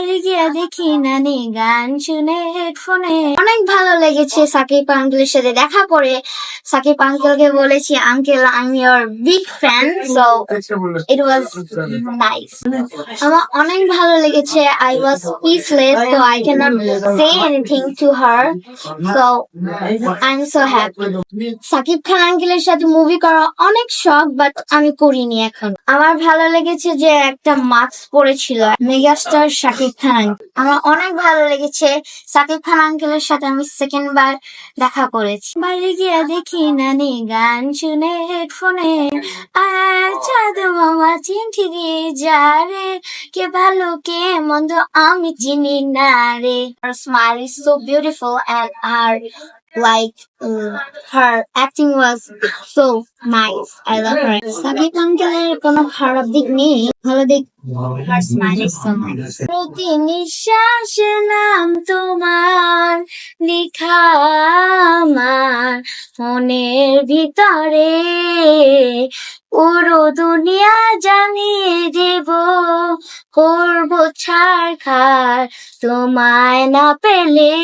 বাড়ি গিয়ে দেখি নানি গান শুনে হেডফোনে অনেক ভালো লেগেছে সাকিব আঙ্কেলের সাথে দেখা করে। সাকিব আঙ্কেলকে বলেছি, uncle I am big fan so it was nice আমার অনেক ভালো লেগেছে। I was speechless so I can not say anything to her so I am so happy Shakib Khan আঙ্কেলের সাথে মুভি করা অনেক শখ বাট আমি করিনি এখন। আমার ভালো লেগেছে যে একটা মাস্ক পরেছিল, মেগাস্টার সাকিব খান আমার অনেক ভালো লেগেছে। সাকিব খান আঙ্কেলের সাথে আমি সেকেন্ড বার দেখা করেছি। বাড়ি গিয়ে দেখি নানি গান শুনে হেডফোনে। আর চাঁদ মামা চিঠি দিয়ে যা রে। কে ভালো, কে মন্দ আমি চিনি না রে। Her smile is so beautiful and like uh, her acting was so nice. I love her. Shakib আঙ্কেলের কোনো খারাপ দিক নেই। ভালো দিক। Her smile is so nice প্রতি নিঃশ্বাসে নাম তোমার লিখা আমার মনের ভিতরে। পুরো দুনিয়া জানিয়ে দেব করব ছাড় খার তোমায় না পেলে।